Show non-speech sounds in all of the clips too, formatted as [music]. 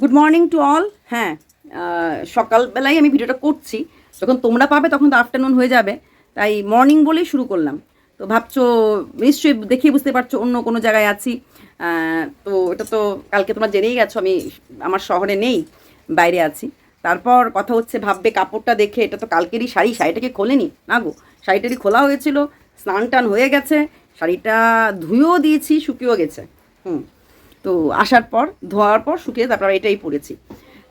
Good morning to all হ্যাঁ সকালবেলায় আমি ভিডিওটা করছি। যখন তোমরা পাবে তখন তো আফটারনুন হয়ে যাবে। তাই মর্নিং বলেই শুরু করলাম। তো ভাবছ, নিশ্চয়ই দেখেই বুঝতে পারছ অন্য কোনো জায়গায় আছি। তো এটা তো কালকে তোমরা জেনেই গেছো, আমি আমার শহরে নেই, বাইরে আছি। তারপর কথা হচ্ছে, ভাববে কাপড়টা দেখে, এটা তো কালকেরই শাড়ি, শাড়িটাকে খোলেনি? না গো, শাড়িটারই খোলা হয়েছিল স্নান টান হয়ে গেছে, শাড়িটা ধুয়েও দিয়েছি, শুকিয়েও গেছে। হুম। তো আসার পর, ধোয়ার পর শুকিয়ে তারপর এটাই পড়েছি।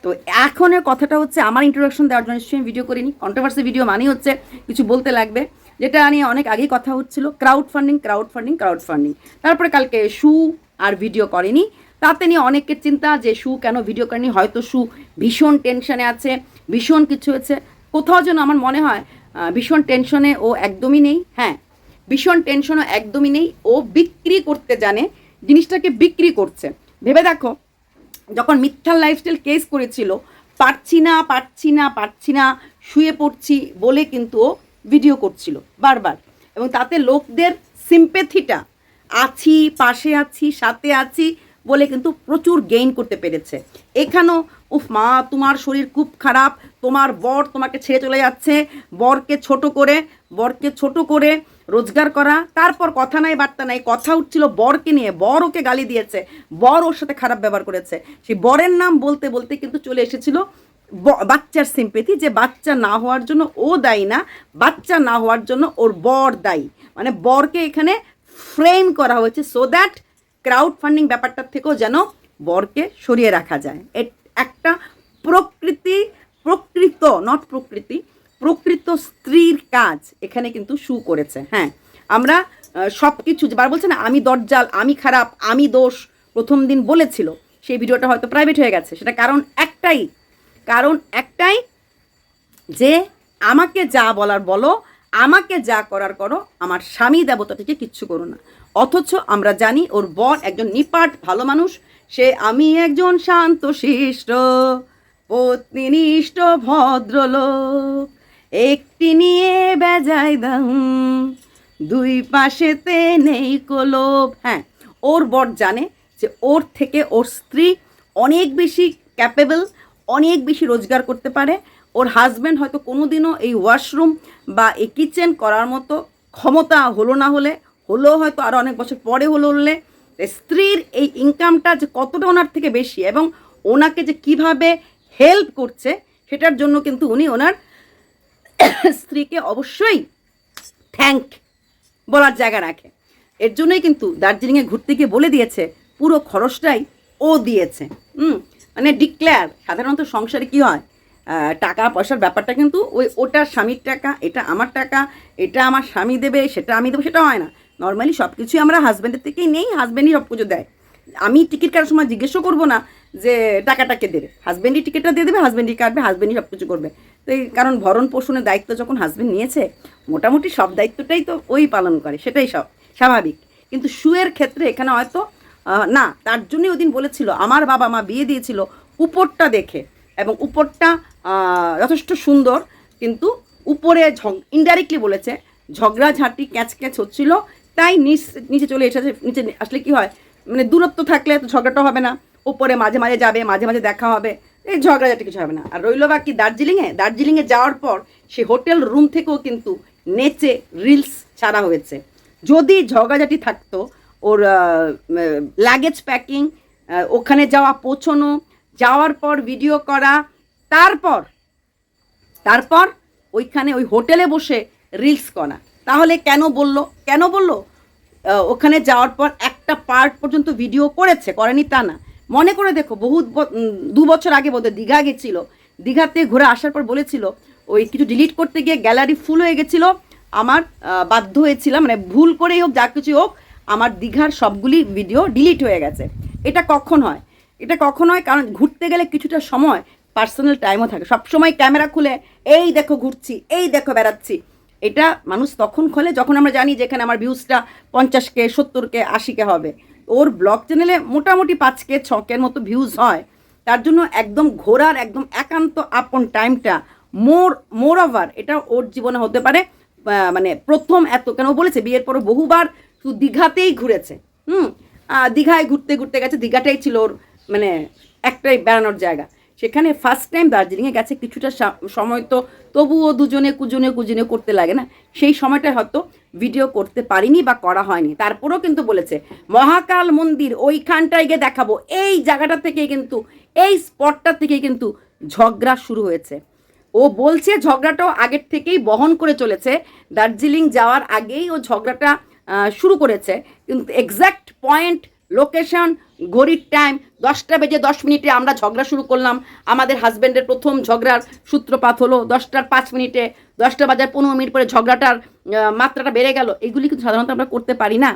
তো এখনের কথাটা হচ্ছে, আমার ইন্ট্রোডাকশন দেওয়ার জন্য নিশ্চয়ই ভিডিও করিনি। কন্ট্রোভার্সি ভিডিও মানেই হচ্ছে কিছু বলতে লাগবে। যেটা নিয়ে অনেক আগেই কথা হচ্ছিল crowd funding crowd funding crowd funding তারপরে কালকে শু আর ভিডিও করেনি। তাতে নিয়ে অনেকের চিন্তা যে শু কেন ভিডিও করেনি, হয়তো শু ভীষণ টেনশনে আছে, ভীষণ কিছু হয়েছে। কোথাও যেন আমার মনে হয় ভীষণ টেনশনে ও একদমই নেই। হ্যাঁ ভীষণ টেনশনও একদমই নেই। ও বিক্রি করতে জানে জিনিসটাকে বিক্রি করছে। ভেবে দেখো, যখন মিথ্যার লাইফস্টাইল কেস করেছিল, পারছি না পারছি না পারছি না, শুয়ে পড়ছি বলে কিন্তু ও ভিডিও করছিল বারবার। এবং তাতে লোকদের সিম্পেথিটা আছি, পাশে আছি, সাথে আছি বলে কিন্তু প্রচুর গেইন করতে পেরেছে। এখানেও, উফ মা, তোমার শরীর খুব খারাপ, তোমার বর তোমাকে ছেড়ে চলে যাচ্ছে, বরকে ছোট করে, বরকে ছোট করে রোজগার করা, তারপর কথা নাই, বার্তা নাই, কথা উঠছিল বরকে নিয়ে, বর ওকে গালি দিয়েছে, বর ওর সাথে খারাপ ব্যবহার করেছে। সেই বরের নাম বলতে বলতে কিন্তু চলে এসেছিল বাচ্চার সিম্পেথি যে বাচ্চা না হওয়ার জন্য ও দায়ী না, বাচ্চা না হওয়ার জন্য ওর বর দায়ী। মানে বরকে এখানে ফ্রেম করা হয়েছে সো দ্যাট ক্রাউড ফান্ডিং ব্যাপারটার থেকেও যেন বরকে সরিয়ে রাখা যায়। একটা প্রকৃতি, প্রকৃত নট প্রকৃতি কাজ এখানে কিন্তু শু করেছে হ্যাঁ। আমরা সব কিছু বার বলছে না, আমি দরজাল, আমি খারাপ, আমি দোষ, প্রথম দিন বলেছিল, সেই ভিডিওটা হয়তো প্রাইভেট হয়ে গেছে। সেটা কারণ একটাই কারণ একটাই যে, আমাকে যা বলার বলো, আমাকে যা করার করো, আমার স্বামী দেবতাটিকে কিচ্ছু করো না। অথচ আমরা জানি ওর বর একজন নিপাট, ভালো মানুষ, সে আমি একজন শান্ত শিষ্ট পত্নীনিষ্ঠ ভদ্রলোক। একটি নিয়ে বেজায় দাম। দুই পাশেতে নেই কোলোভ হ্যাঁ ওর বর জানে যে ওর থেকে ওর স্ত্রী অনেক বেশি ক্যাপেবল অনেক বেশি রোজগার করতে পারে। ওর হাজব্যান্ড হয়তো কোনোদিনও এই ওয়াশরুম বা এই কিচেন করার মতো ক্ষমতা হলো না হলে হলেও হয়তো আরও অনেক বছর পরে হলো হলে স্ত্রীর এই ইনকামটা যে কতটা ওনার থেকে বেশি এবং ওনাকে যে কীভাবে হেল্প করছে, সেটার জন্য কিন্তু উনি ওনার [coughs] স্ত্রীকে অবশ্যই থ্যাংক বলার জায়গা রাখে। এর জন্যই কিন্তু দার্জিলিংয়ে ঘুরতে গিয়ে বলে দিয়েছে, পুরো খরচটাই ও দিয়েছে। হুম মানে ডিক্লেয়ার সাধারণত সংসারে কি হয় টাকা পয়সার ব্যাপারটা কিন্তু ওই ওটা স্বামীর টাকা, এটা আমার টাকা, এটা আমার স্বামী দেবে, সেটা আমি দেবো, সেটা হয় না। নর্মালি সব কিছুই আমরা হাজব্যান্ডের থেকেই নেই হাজব্যান্ডই সব কিছু দেয়। আমি টিকিট কাটার সময় জিজ্ঞেসও করব না যে টাকাটা কে দেবে। হাজব্যান্ডই টিকিটটা দিয়ে দেবে হাজব্যান্ডই কাটবে হাজব্যান্ডই সব কিছু করবে। তো এই কারণ ভরণ পোষণের দায়িত্ব যখন হাজব্যান্ড নিয়েছে, মোটামুটি সব দায়িত্বটাই তো ওই পালন করে, সেটাই সব, স্বাভাবিক। কিন্তু শুয়ের ক্ষেত্রে এখানে হয়তো না, তার জন্যই ওদিন বলেছিল, আমার বাবা মা বিয়ে দিয়েছিল উপরটা দেখে এবং উপরটা যথেষ্ট সুন্দর। কিন্তু উপরে ঝগ ইনডাইরেক্টলি বলেছে, ঝগড়াঝাঁটি ক্যাচ ক্যাচ হচ্ছিল, তাই নিচ, নিচে চলে এসেছে, নিচে আসলে কি হয় মানে দূরত্ব থাকলে তো ঝগড়াটা হবে না। উপরে মাঝে মাঝে যাবে, মাঝে মাঝে দেখা হবে। এই ঝগড়াঝাটি কিছু হবে না। আর রইল বাকি দার্জিলিংয়ে। দার্জিলিংয়ে যাওয়ার পর সে হোটেল রুম থেকেও কিন্তু নেচে রিলস ছাড়া হয়েছে। যদি ঝগড়াঝাটি থাকতো, ওর লাগেজ প্যাকিং ওখানে যাওয়া পৌঁছনো, যাওয়ার পর ভিডিও করা, তারপর তারপর ওইখানে ওই হোটেলে বসে রিলস করা। তাহলে কেন বলল? কেন বলল? ওখানে যাওয়ার পর একটা পার্ট পর্যন্ত ভিডিও করেছে, করেনি তা না। মনে করে দেখো বহু দু বছর আগে বোধহয় দীঘা গেছিল। দীঘাতে ঘুরে আসার পর বলেছিল, ওই কিছু ডিলিট করতে গিয়ে গ্যালারি ফুল হয়ে গেছিল। আমার বাধ্য হয়েছিলাম মানে ভুল করেই হোক, যা কিছু হোক, আমার দীঘার সবগুলি ভিডিও ডিলিট হয়ে গেছে। এটা কখন হয়? এটা কখন হয়? কারণ ঘুরতে গেলে কিছুটা সময় পার্সোনাল টাইমও থাকে। সব সময় ক্যামেরা খুলে, এই দেখো ঘুরছি, এই দেখো বেড়াচ্ছি। এটা মানুষ তখন খোলে, যখন আমরা জানি যেখানে আমার ভিউজটা পঞ্চাশকে সত্তরকে আশিকে হবে। ওর ব্লগ চ্যানেলে মোটামুটি পাঁচকে ছকের মতো ভিউজ হয়। তার জন্য একদম ঘোরার, একদম একান্ত আপন টাইমটা মোর মোর ওভার এটা ওর জীবনে হতে পারে। মানে প্রথম এত কেন বলেছে, বিয়ের পর বহুবার শুধু দীঘাতেই ঘুরেছে। হুম? দীঘায় ঘুরতে ঘুরতে গেছে, দীঘাটাই ছিল ওর মানে একটাই বেড়ানোর জায়গা। সেখানে ফার্স্ট টাইম দার্জিলিংয়ে গেছে, কিছুটা সময় তো তবুও দুজনে কুজনে কুজনে করতে লাগে না। সেই সময়টা হয়তো ভিডিও করতে পারিনি বা করা হয়নি। তারপরেও কিন্তু বলেছে, মহাকাল মন্দির, ওইখানটায় গিয়ে দেখাবো। এই জায়গাটা থেকে কিন্তু, এই স্পটটা থেকেই কিন্তু ঝগড়া শুরু হয়েছে। ও বলছে, ঝগড়াটাও আগের থেকেই বহন করে চলেছে। দার্জিলিং যাওয়ার আগেই ও ঝগড়াটা শুরু করেছে। কিন্তু এক্স্যাক্ট পয়েন্ট লোকেশন ঘড়ির টাইম দশটা বেজে দশ মিনিটে আমরা ঝগড়া শুরু করলাম। আমাদের হাজব্যান্ডের প্রথম ঝগড়ার সূত্রপাত হলো দশটার পাঁচ মিনিটে। দশটা বাজার পনেরো মিনিট পরে ঝগড়াটার মাত্রাটা বেড়ে গেল। এগুলি কিন্তু সাধারণত আমরা করতে পারি না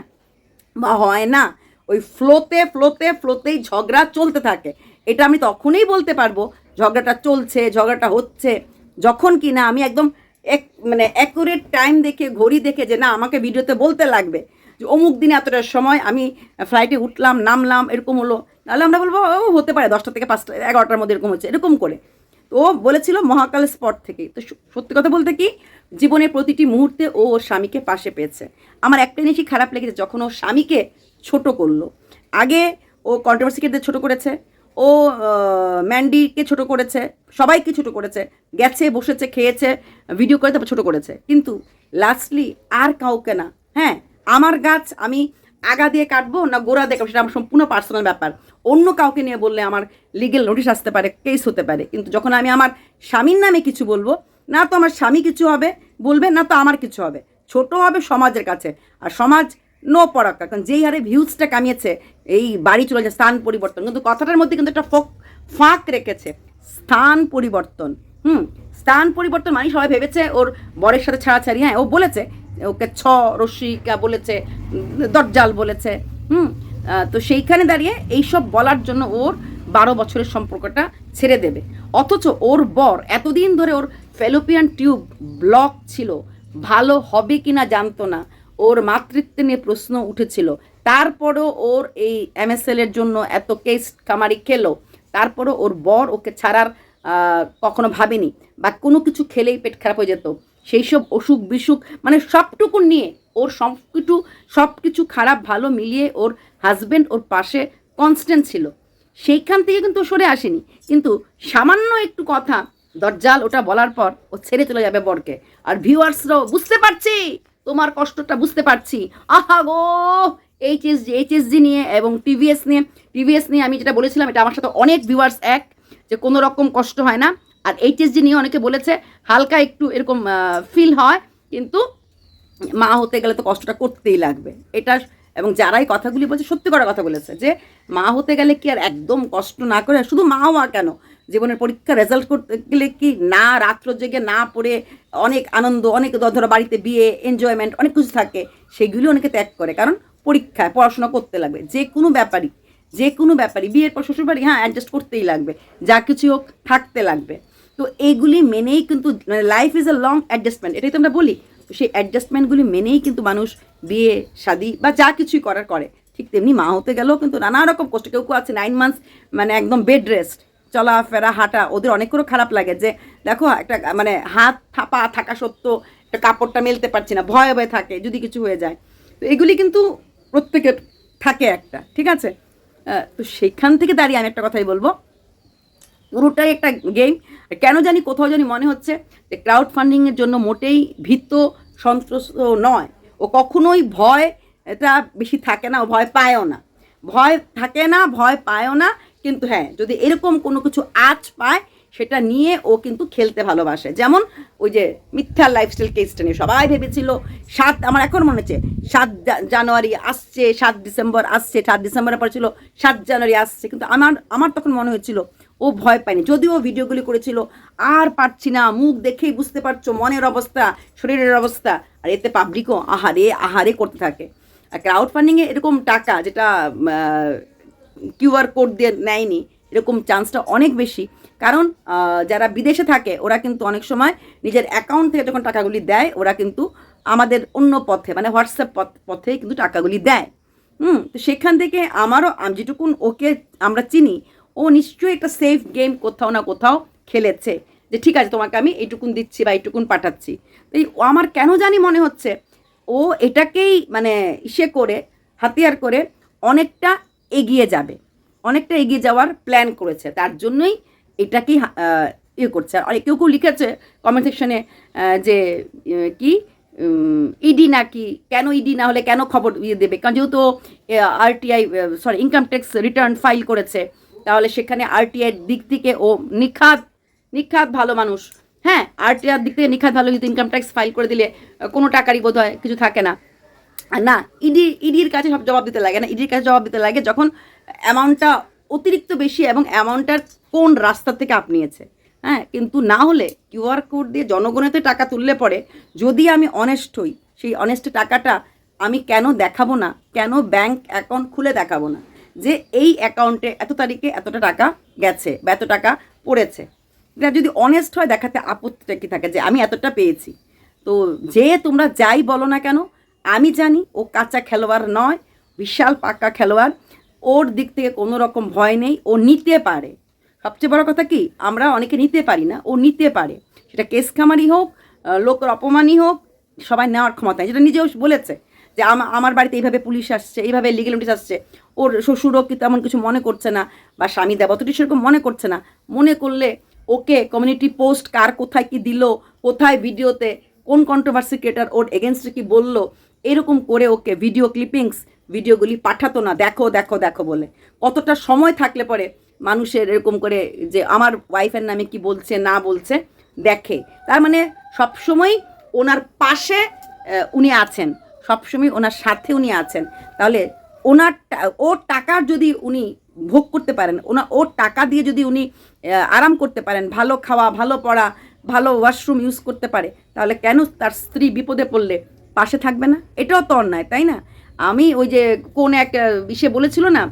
বা হয় না। ওই ফ্লোতে ফ্লোতে ফ্লোতেই ঝগড়া চলতে থাকে। এটা আমি তখনই বলতে পারব, ঝগড়াটা চলছে, ঝগড়াটা হচ্ছে। যখন কি না আমি একদম এক মানে অ্যাকুরেট টাইম দেখে, ঘড়ি দেখে যে না, আমাকে ভিডিওতে বলতে লাগবে। যে অমুক দিনে এতটার সময় আমি ফ্লাইটে উঠলাম, নামলাম, এরকম হলো। তাহলে আমরা বলব, ও হতে পারে দশটা থেকে পাঁচটা, এগারোটার মধ্যে এরকম হচ্ছে, এরকম করে। তো ও বলেছিল মহাকাল স্পট থেকে। তো সত্যি কথা বলতে কি, জীবনের প্রতিটি মুহূর্তে ও ওর স্বামীকে পাশে পেয়েছে। আমার একটা জিনিসই খারাপ লেগেছে, যখন ও স্বামীকে ছোট করল। আগে ও কন্ট্রোভার্সিকে ছোট করেছে, ও ম্যান্ডিকে ছোট করেছে, সবাইকে ছোট করেছে, গেছে, বসেছে, খেয়েছে ভিডিও করে তারপর ছোট করেছে। কিন্তু লাস্টলি আর কাউকে না। হ্যাঁ আমার গাছ আমি আগা দিয়ে কাটবো না গোড়া দিয়ে কাটবো, সেটা আমার সম্পূর্ণ পার্সোনাল ব্যাপার। অন্য কাউকে নিয়ে বললে আমার লিগেল নোটিশ আসতে পারে কেস হতে পারে। কিন্তু যখন আমি আমার স্বামীর নামে কিছু বলব, না তো আমার স্বামী কিছু হবে, বলবে, না তো আমার কিছু হবে। ছোট হবে সমাজের কাছে। আর সমাজ নো পরাক্কা কারণ যেই হারে ভিউজটা কামিয়েছে, এই বাড়ি চলে যায় স্থান পরিবর্তন। কিন্তু কথাটার মধ্যে কিন্তু একটা ফোক, ফাঁক রেখেছে। স্থান পরিবর্তন, হুম? স্থান পরিবর্তন মানে সবাই ভেবেছে ওর বরের সাথে ছাড়াছাড়ি হ্যাঁ ও বলেছে ওকে ছ রশ্মিকা বলেছে, দরজাল বলেছে, হুম? তো সেইখানে দাঁড়িয়ে এইসব বলার জন্য ওর বারো বছরের সম্পর্কটা ছেড়ে দেবে। অথচ ওর বর এতদিন ধরে ওর ফেলোপিয়ান টিউব ব্লক ছিল, ভালো হবে কিনা জানতো না, ওর মাতৃত্ব নিয়ে প্রশ্ন উঠেছিল। তারপরও ওর এই এমএসএল এর জন্য এত কেস কামারি খেলো, তারপরও ওর বর ওকে ছাড়ার কখনো ভাবেনি, বা কোনো কিছু খেলেই পেট খারাপ হয়ে যেত। সেই সব অসুখ বিসুখ মানে সবটুকু নিয়ে ওর সব কিছু সব কিছু খারাপ, ভালো মিলিয়ে ওর হাজব্যান্ড ওর পাশে কনস্ট্যান্ট ছিল। সেইখান থেকে কিন্তু সরে আসেনি। কিন্তু সামান্য একটু কথা, দরজাল ওটা বলার পর ও ছেড়ে চলে যাবে বরকে। আর ভিউয়ার্সরাও বুঝতে পারছি, তোমার কষ্টটা বুঝতে পারছি। আহা গো! এইচএসজি এইচএসজি নিয়ে এবং টিভিএস নিয়ে টিভিএস নিয়ে আমি যেটা বলেছিলাম, এটা আমার সাথে অনেক ভিউয়ার্স এক, যে কোনো রকম কষ্ট হয় না। আর এইচএসজি নিয়ে অনেকে বলেছে, হালকা একটু এরকম ফিল হয়, কিন্তু মা হতে গেলে তো কষ্টটা করতেই লাগবে। এটা এবং যারাই কথাগুলি বলছে, সত্যি করা কথা বলেছে যে, মা হতে গেলে কি আর একদম কষ্ট না করে শুধু মা হওয়া কেন? জীবনের পরীক্ষা রেজাল্ট করতে গেলে কি না রাত্র জেগে না পড়ে অনেক আনন্দ, অনেক ধরো বাড়িতে বিয়ে এনজয়মেন্ট অনেক কিছু থাকে, সেগুলি অনেকে ত্যাগ করে। কারণ পরীক্ষায় পড়াশোনা করতে লাগবে। যে কোনো ব্যাপারই, যে কোনো ব্যাপারই, বিয়ের পর শ্বশুরবাড়ি হ্যাঁ অ্যাডজাস্ট করতেই লাগবে। যা কিছু হোক, থাকতে লাগবে। তো এইগুলি মেনেই কিন্তু মানে life is a long adjustment এটাই তো আমরা বলি। তো সেই অ্যাডজাস্টমেন্টগুলি মেনেই কিন্তু মানুষ বিয়ে, শাদি বা যা কিছুই করার করে। ঠিক তেমনি মা হতে গেলেও কিন্তু নানা রকম কষ্ট, কেউ কেউ আছে নাইন মান্থস মানে একদম বেড রেস্ট চলাফেরা হাঁটা, ওদের অনেক করে খারাপ লাগে যে, দেখো একটা মানে হাত থাপা থাকা সত্ত্বেও একটা কাপড়টা মেলতে পারছি না, ভয়ে ভয়ে থাকে, যদি কিছু হয়ে যায়। তো এগুলি কিন্তু প্রত্যেকের থাকে একটা, ঠিক আছে? তো সেখান থেকে দাঁড়িয়ে আমি একটা কথাই বলব। পুরোটাই একটা গেম কেন জানি কোথাও জানি মনে হচ্ছে যে ক্রাউড ফান্ডিংয়ের জন্য মোটেই ভীত সন্ত্রস্ত নয়। ও কখনোই ভয়, এটা বেশি থাকে না, ও ভয় পায়ও না। ভয় থাকে না, ভয় পায়ও না, কিন্তু হ্যাঁ যদি এরকম কোনো কিছু আজ পায়, সেটা নিয়ে ও কিন্তু খেলতে ভালোবাসে। যেমন ওই যে মিথ্যা লাইফস্টাইল কেসটা নিয়ে সবাই ভেবেছিল, সাত, আমার এখন মনে হচ্ছে সাত জানুয়ারি আসছে, সাত ডিসেম্বর আসছে, সাত ডিসেম্বরের পর ছিল, সাত জানুয়ারি আসছে। কিন্তু আমার আমার তখন মনে হয়েছিল ও ভয় পায়নি। যদিও ভিডিওগুলি করেছিল, আর পারছি না। মুখ দেখেই বুঝতে পারছ, মনের অবস্থা, শরীরের অবস্থা। আর এতে পাবলিকও আহারে আহারে করতে থাকে। আর ক্রাউড ফান্ডিংয়ে এরকম টাকা যেটা কিউআর কোড দিয়ে নেয়নি, এরকম চান্সটা অনেক বেশি। কারণ যারা বিদেশে থাকে, ওরা কিন্তু অনেক সময় নিজের অ্যাকাউন্ট থেকে যখন টাকাগুলি দেয়, ওরা কিন্তু আমাদের অন্য পথে মানে হোয়াটসঅ্যাপ পথ কিন্তু টাকাগুলি দেয়। হুম, তো সেখান থেকে আমারও, আম- যেটুকুন ওকে আমরা চিনি ও নিশ্চয়ই একটা সেফ গেম কোথাও না কোথাও খেলেছে। যে ঠিক আছে, তোমাকে আমি এইটুকুন দিচ্ছি বা এইটুকুন পাঠাচ্ছি। এই আমার কেন জানি মনে হচ্ছে, ও এটাকেই মানে ইসে করে, হাতিয়ার করে অনেকটা এগিয়ে যাবে। অনেকটা এগিয়ে যাওয়ার প্ল্যান করেছে। তার জন্যই এটাকেই ইয়ে করছে। আর কেউ কেউ লিখেছে কমেন্ট সেকশনে যে কি ইডি না কি, কেন ইডি না হলে কেন খবর ইয়ে দেবে? কারণ যেহেতু RTI sorry income tax return file করেছে তাহলে সেখানে আরটিআই দিক থেকে ও নিখাত নিখাত ভালো মানুষ। হ্যাঁ আরটিআর দিক থেকে নিখাত ভালো কিন্তু ইনকাম ট্যাক্স ফাইল করে দিলে কোনো টাকারই বোধ হয় কিছু থাকে না। না ইডি ইডির কাছে সব জবাব দিতে লাগে না। ইডির কাছে জবাব দিতে লাগে যখন অ্যামাউন্টটা অতিরিক্ত বেশি এবং অ্যামাউন্টটার কোন রাস্তা থেকে আপনিয়েছে হ্যাঁ কিন্তু না হলে কিউআর কোড দিয়ে জনগণেতে টাকা তুললে পরে, যদি আমি অনেস্ট হই, সেই অনেস্ট টাকাটা আমি কেন দেখাবো না? কেন ব্যাংক অ্যাকাউন্ট খুলে দেখাবো না? যে এই অ্যাকাউন্টে এত তারিখে এতটা টাকা গেছে বা এত টাকা পড়েছে। এটা যদি অনেস্ট হয়, দেখাতে আপত্তিটা কি থাকে? যে আমি এতটা পেয়েছি। তো যে তোমরা যাই বলো না কেন, আমি জানি ও কাঁচা খেলোয়াড় নয়, বিশাল পাক্কা খেলোয়াড়। ওর দিক থেকে কোনো রকম ভয় নেই, ও নিতে পারে। সবচেয়ে বড় কথা কি, আমরা অনেকে নিতে পারি না, ও নিতে পারে। সেটা কেস খামারি হোক লোকের অপমানই হোক, সবাই নেওয়ার ক্ষমতা যেটা নিজেও বলেছে যে আমা- আমার বাড়িতে এইভাবে পুলিশ আসছে, এইভাবে লিগেল নোটিশ আসছে, ওর শ্বশুরও কি তেমন কিছু মনে করছে না, বা স্বামী দেবতটি সেরকম মনে করছে না, মনে করলে ওকে কমিউনিটি পোস্ট কার কোথায় কি দিল, কোথায় ভিডিওতে কোন কন্ট্রোভার্সি ক্রিয়েটার ওর এগেনস্টে কি বলল, এরকম করে ওকে ভিডিও ক্লিপিংস ভিডিওগুলি পাঠাতো না, দেখো দেখো দেখো বলে। কতটা সময় থাকলে পরে মানুষের এরকম করে যে আমার ওয়াইফের নামে কি বলছে, না বলছে, দেখে। তার মানে সবসময় ওনার পাশে উনি আছেন। সবসময় ওনার সাথে উনি আছেন। তাহলে ওনার ওর টাকার যদি উনি ভোগ করতে পারেন, ওনা, ওর টাকা দিয়ে যদি উনি আরাম করতে পারেন, ভালো খাওয়া, ভালো পড়া, ভালো ওয়াশরুম ইউজ করতে পারে, তাহলে কেন তার স্ত্রী বিপদে পড়লে পাশে থাকবে না? এটাও তো অন্যায়, তাই না? আমি ওই যে কোন এক ইসে বলেছিল না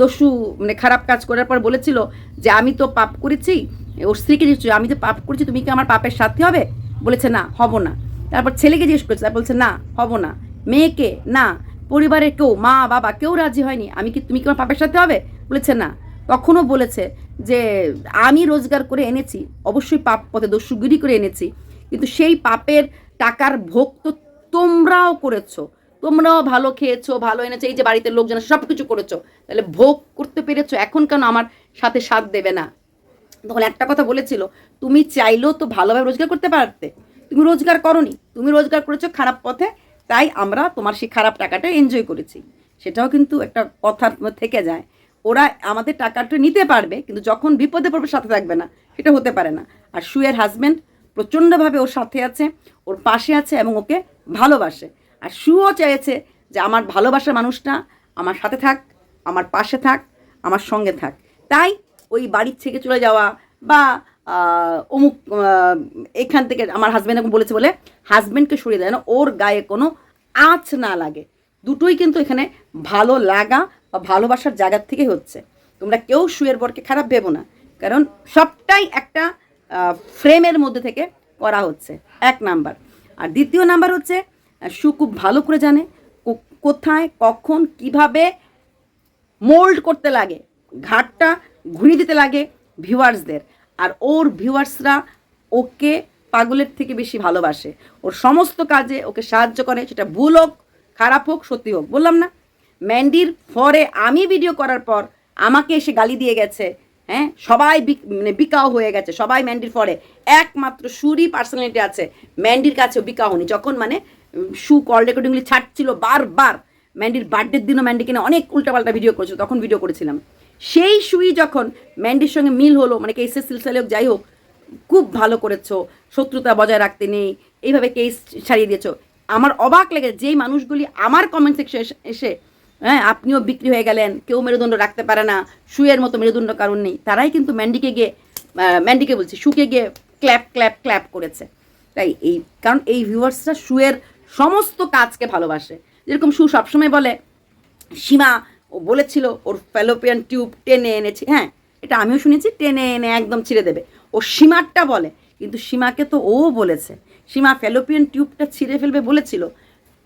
দস্যু মানে খারাপ কাজ করার পর বলেছিল যে, আমি তো পাপ করেছি, ওর স্ত্রীকে জিজ্ঞেস আমি তো পাপ করেছি, তুমি কি আমার পাপের সাথে হবে? বলেছে, না, হব না। তারপর ছেলেকে জিজ্ঞেস করছে তার বলছে, না, হব না। মেয়েকে? না। পরিবারের কেউ, মা, বাবা, কেউ রাজি হয়নি। আমি কি, তুমি কি আমার পাপের সাথে হবে? বলেছে না। তখনও বলেছে যে, আমি রোজগার করে এনেছি। অবশ্যই পাপ পথে দস্যুগিরি করে এনেছি। কিন্তু সেই পাপের টাকার ভোগ তো তোমরাও করেছ। তোমরাও ভালো খেয়েছো, ভালো এনেছো, এই যে বাড়িতে লোকজন সব কিছু করেছ। তাহলে ভোগ করতে পেরেছ, এখন কেন আমার সাথে সাথ দেবে না? তখন একটা কথা বলেছিল, তুমি চাইলেও তো ভালোভাবে রোজগার করতে পারতে। তুমি রোজগার করনি। তুমি রোজগার করেছ খারাপ পথে তাই আমরা তোমার সেই খারাপ টাকাটা এনজয় করেছি। সেটাও কিন্তু একটা কথার থেকে যায়। ওরা আমাদের টাকাটা নিতে পারবে, কিন্তু যখন বিপদে পড়বে সাথে থাকবে না। সেটা হতে পারে না। আর সুয়ের হাজব্যান্ড প্রচণ্ডভাবে ওর সাথে আছে, ওর পাশে আছে এবং ওকে ভালোবাসে। আর সুও চেয়েছে যে আমার ভালোবাসার মানুষটা আমার সাথে থাক, আমার পাশে থাক, আমার সঙ্গে থাক। তাই ওই বাড়ির থেকে চলে যাওয়া বা অমুক এখান থেকে আমার হাজব্যান্ড এখন বলেছে বলে হাজব্যান্ডকে সরিয়ে দেয় না ওর গায়ে কোনো আঁচ না লাগে। দুটোই কিন্তু এখানে ভালো লাগা বা ভালোবাসার জায়গার থেকে হচ্ছে। তোমরা কেউ শুয়ের বরকে খারাপ ভেবো না। কারণ সবটাই একটা ফ্রেমের মধ্যে থেকে করা হচ্ছে। এক নাম্বার। আর দ্বিতীয় নাম্বার হচ্ছে সু খুব ভালো করে জানে কোথায়, কখন, কীভাবে মোল্ড করতে লাগে। ঘাটটা ঘুরিয়ে দিতে লাগে ভিউয়ার্সদের আর ওর ভিউয়ার্সরা ওকে পাগলের থেকে বেশি ভালোবাসে। ওর সমস্ত কাজে ওকে সাহায্য করে, সেটা ভুল হোক, খারাপ হোক, সত্যি হোক, বললাম না। ম্যান্ডির ফরে আমি ভিডিও করার পর আমাকে এসে গালি দিয়ে গেছে হ্যাঁ? সবাই মানে বিকাও হয়ে গেছে, সবাই ম্যান্ডির ফরে। একমাত্র সুরই পার্সোনালিটি আছে, ম্যান্ডির কাছেও বিকা হয়নি। যখন মানে সু কল রেকর্ডিংগুলি ছাড়ছিল বারবার, ম্যান্ডির বার্থডের দিনও ম্যান্ডিকে নিয়ে অনেক উল্টাপাল্টা ভিডিও করেছিল, তখন ভিডিও করেছিলাম। সেই সুই যখন ম্যান্ডির সঙ্গে মিল হলো মানে কেসের সিলসিলে হোক, যাই হোক, খুব ভালো করেছ। শত্রুতা বজায় রাখতে নেই, এইভাবে কেস ছাড়িয়ে দিয়েছ। আমার অবাক লেগে, যেই মানুষগুলি আমার কমেন্ট সেকশন এসে হ্যাঁ আপনিও বিক্রি হয়ে গেলেন, কেউ মেরুদণ্ড রাখতে পারে না শুয়ের মতো মেরুদণ্ড কারণ নেই, তারাই কিন্তু ম্যান্ডিকে গিয়ে ম্যান্ডিকে বলছি শুকে গিয়ে ক্ল্যাপ ক্ল্যাপ ক্ল্যাপ করেছে। তাই এই, কারণ এই ভিউয়ার্সরা শুয়ের সমস্ত কাজকে ভালোবাসে। যেরকম সু সবসময় বলে, সীমা ও বলেছিল, ওর ফ্যালোপিয়ান টিউব টেনে এনেছি। হ্যাঁ এটা আমিও শুনেছি, টেনে এনে একদম ছিঁড়ে দেবে। ও সীমারটা বলে, কিন্তু সীমাকে তো ও বলেছে। সীমা ফ্যালোপিয়ান টিউবটা ছিঁড়ে ফেলবে বলেছিল।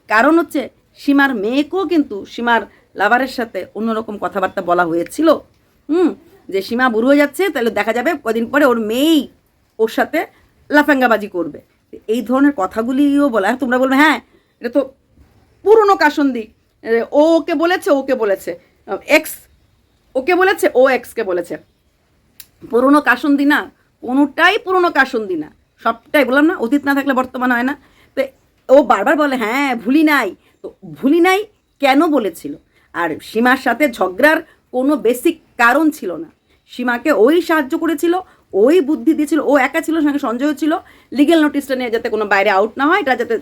কারণ হচ্ছে, সীমার মেয়েকেও কিন্তু সীমার লাভারের সাথে অন্যরকম কথাবার্তা বলা হয়েছিল। হুম, যে সীমা বুড়ো হয়ে যাচ্ছে, তাহলে দেখা যাবে কদিন পরে ওর মেয়েই ওর সাথে লাফাঙ্গাবাজি করবে। এই ধরনের কথাগুলিও বলা তোমরা বলবে হ্যাঁ এটা তো পুরনো কাসন্দি ও ওকে বলেছে ওকে বলেছে। এক্স ওকে বলেছে, ও এক্সকে বলেছে। পুরনো কাসন্দি না, কোনোটাই পুরনো কাসন্দি না। সবটাই বললাম না, অতীত না থাকলে বর্তমান হয় না। তো ও বারবার বলে হ্যাঁ ভুলি নাই। তো ভুলি নাই কেন বলেছিল? আর সীমার সাথে ঝগড়ার কোনো বেসিক কারণ ছিল না। সীমাকে ওই সাহায্য করেছিল, ওই বুদ্ধি দিয়েছিল, ও একা ছিল, সঙ্গে সঞ্জয় ছিল। লিগেল নোটিশটা নিয়ে যাতে কোনো বাইরে আউট না হয়, এটা যাতে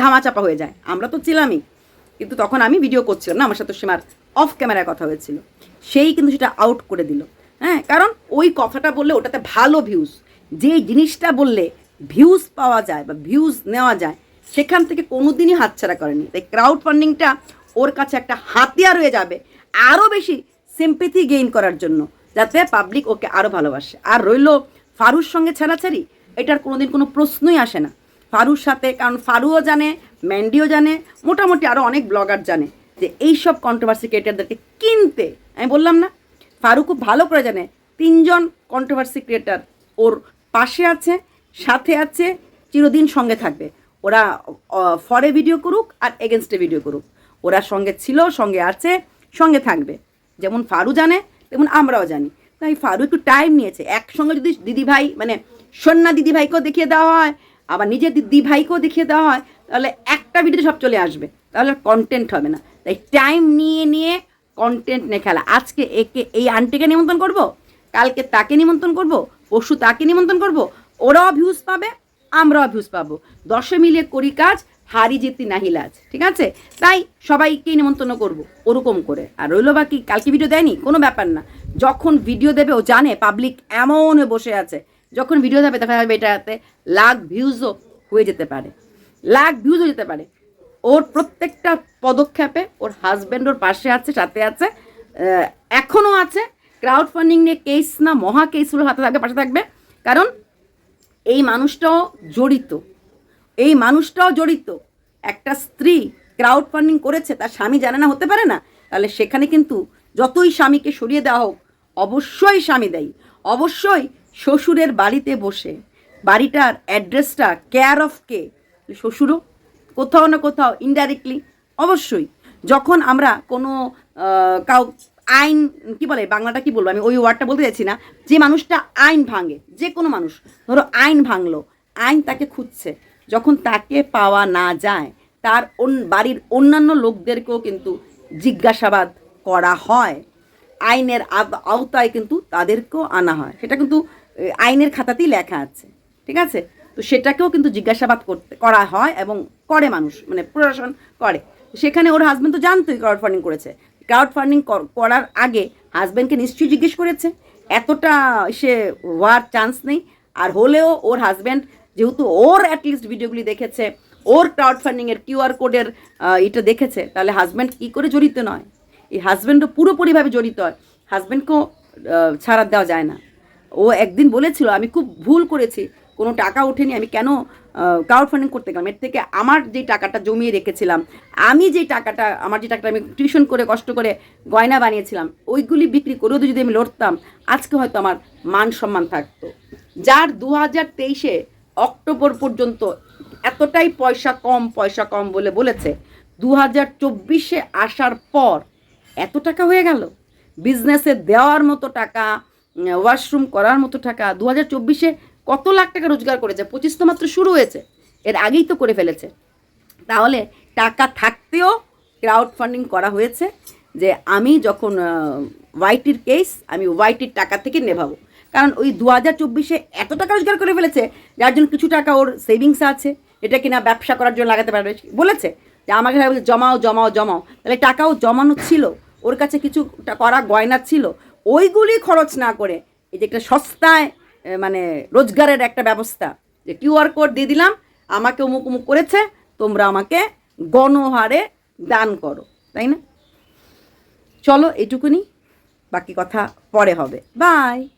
ধামাচাপা হয়ে যায়। আমরা তো ছিলামই। কিন্তু তখন আমি ভিডিও করছিলাম না, আমার সাথে সীমার অফ ক্যামেরায় কথা হয়েছিল। সেই কিন্তু সেটা আউট করে দিল। হ্যাঁ কারণ ওই কথাটা বললে ওটাতে ভালো ভিউজ যে জিনিসটা বললে ভিউজ পাওয়া যায় বা ভিউজ নেওয়া যায়, সেখান থেকে কোনো দিনই হাতছাড়া করেনি। তাই ক্রাউড ফান্ডিংটা ওর কাছে একটা হাতিয়ার হয়ে যাবে আরও বেশি সিম্পেথি গেইন করার জন্য, যাতে পাবলিক ওকে আরও ভালোবাসে। আর রইল ফারুর সঙ্গে ছাড়াছাড়ি, এটার কোনোদিন কোনো প্রশ্নই আসে না। ফারুর সাথে, কারণ ফারুও জানে ম্যান্ডিও জানে, মোটামুটি আরও অনেক ব্লগার জানে, যে এইসব কন্ট্রোভার্সি ক্রিয়েটারদেরকে কিনতে, আমি বললাম না ফারু খুব ভালো করে জানে, তিনজন কন্ট্রোভার্সি ক্রিয়েটার ওর পাশে আছে, সাথে আছে, চিরদিন সঙ্গে থাকবে। ওরা ফরে ভিডিও করুক আর এগেনস্টে ভিডিও করুক। ওরা সঙ্গে ছিল, সঙ্গে আছে, সঙ্গে থাকবে। যেমন ফারু জানে, তেমন আমরাও জানি। তাই ফারু একটু টাইম নিয়েছে। একসঙ্গে যদি দিদি ভাই মানে সন্না দিদি ভাইকেও দেখিয়ে দেওয়া হয়, আবার নিজের দিদি ভাইকেও দেখিয়ে দেওয়া হয় তাহলে একটা ভিডিওতে সব চলে আসবে। তাহলে কন্টেন্ট হবে না। তাই টাইম নিয়ে নিয়ে কন্টেন্ট নিয়ে খেলা। আজকে একে এই আন্টিকে নিমন্ত্রণ করব, কালকে তাকে নিমন্ত্রণ করব, পরশু তাকে নিমন্ত্রণ করব, ওরাও ভিউজ পাবে, আমরাও ভিউজ পাবো। দশে মিলিয়ে করি কাজ, হারি জিতি নাহি লাজ, ঠিক আছে? তাই সবাইকেই নিমন্ত্রণ করব, ওরকম করে। আর রইল বাকি, কালকে ভিডিও দেয়নি, কোনো ব্যাপার না। যখন ভিডিও দেবে, ও জানে পাবলিক এমন বসে আছে। যখন ভিডিও দেবে যাবে এটাতে লাখ ভিউজও হয়ে যেতে পারে। লাখ ভিউজও যেতে পারে। ওর প্রত্যেকটা পদক্ষেপে ওর হাজব্যান্ড ওর পাশে আছে, সাথে আছে এখনও আছে। ক্রাউড ফান্ডিং নিয়ে কেস না, মহা কেসগুলো হাতে থাকবে, পাশে থাকবে। কারণ এই মানুষটাও জড়িত। এই মানুষটাও জড়িত। একটা স্ত্রী ক্রাউড ফান্ডিং করেছে, তার স্বামী জানে না, হতে পারে না। তাহলে সেখানে কিন্তু যতই স্বামীকে সরিয়ে দেওয়া হোক, অবশ্যই স্বামী দেয়। অবশ্যই শ্বশুরের বাড়িতে বসে, বাড়িটার অ্যাড্রেসটা কেয়ার অফ কে শ্বশুরও কোথাও না কোথাও ইনডাইরেক্টলি অবশ্যই যখন আমরা কোনো কাউ, আইন, কি বলে, বাংলাটা কি বলব? আমি ওই ওয়ার্ডটা বলতে চাইছি না। যে মানুষটা আইন ভাঙে, যে কোনো মানুষ, ধরো আইন ভাঙলো, আইন তাকে খুঁজছে। যখন তাকে পাওয়া না যায়, তার বাড়ির অন্যান্য লোকদেরকেও কিন্তু জিজ্ঞাসাবাদ করা হয়। আইনের আওতায় কিন্তু তাদেরকেও আনা হয়। সেটা কিন্তু আইনের খাতাতেই লেখা আছে। ঠিক আছে? তো সেটাকেও কিন্তু জিজ্ঞাসাবাদ করতে, করা হয় এবং করে মানুষ মানে প্রশাসন করে। সেখানে ওর হাজব্যান্ড তো জানতোই ক্রাউড ফান্ডিং করেছে। ক্রাউড ফান্ডিং করার আগে হাজব্যান্ডকে নিশ্চয়ই জিজ্ঞেস করেছে। এতটা সে হওয়ার চান্স নেই। আর হলেও ওর হাজব্যান্ড যেহেতু ওর অ্যাটলিস্ট ভিডিওগুলি দেখেছে, ওর ক্রাউড ফান্ডিংয়ের কিউআর কোডের এটা দেখেছে, তাহলে হাজব্যান্ড কী করে জড়িত নয়? এই হাজব্যান্ডও পুরোপুরিভাবে জড়িত হয় হাজব্যান্ডকেও ছাড়া দেওয়া যায় না। ও একদিন বলেছিল, আমি খুব ভুল করেছি। কোনো টাকা ওঠেনি, আমি কেন ক্রাউড ফান্ডিং করতে গেলাম? এর থেকে আমার যে টাকাটা জমিয়ে রেখেছিলাম, আমি যে টাকাটা, আমার যে টাকাটা আমি টিউশন করে কষ্ট করে গয়না বানিয়েছিলাম, ওইগুলি বিক্রি করেও যদি আমি লড়তাম, আজকে হয়তো আমার মান সম্মান থাকতো। যার দু হাজার তেইশে অক্টোবর পর্যন্ত এতটাই পয়সা কম পয়সা কম বলে বলেছে দু হাজার চব্বিশে আসার পর এত টাকা হয়ে গেল। বিজনেসে দেওয়ার মতো টাকা ওয়াশরুম করার মতো টাকা দু হাজার চব্বিশে কত লাখ টাকা রোজগার করেছে? পঁচিশ তো মাত্র শুরু হয়েছে। এর আগেই তো করে ফেলেছে। তাহলে টাকা থাকতেও ক্রাউড ফান্ডিং করা হয়েছে যে আমি যখন ওয়াইটির কেস আমি ওয়াইটির টাকা থেকে নেভাবো। কারণ ওই দু হাজার চব্বিশে এত টাকা রোজগার করে ফেলেছে, যার জন্য কিছু টাকা ওর সেভিংস আছে। এটা কিনা ব্যবসা করার জন্য লাগাতে পারবে? বলেছে যে আমাকে জমাও জমাও জমাও। তাহলে টাকাও জমানো ছিল, ওর কাছে কিছু করা গয়না ছিল। ওইগুলি খরচ না করে, এই যে একটা সস্তায় মানে রোজগারের একটা ব্যবস্থা। যে কিউআর কোড দিয়ে দিলাম, আমাকে অমুক অমুক করেছে, তোমরা আমাকে গণহারে দান করো, তাই না? চলো, এটুকুনি, বাকি কথা পরে হবে। বাই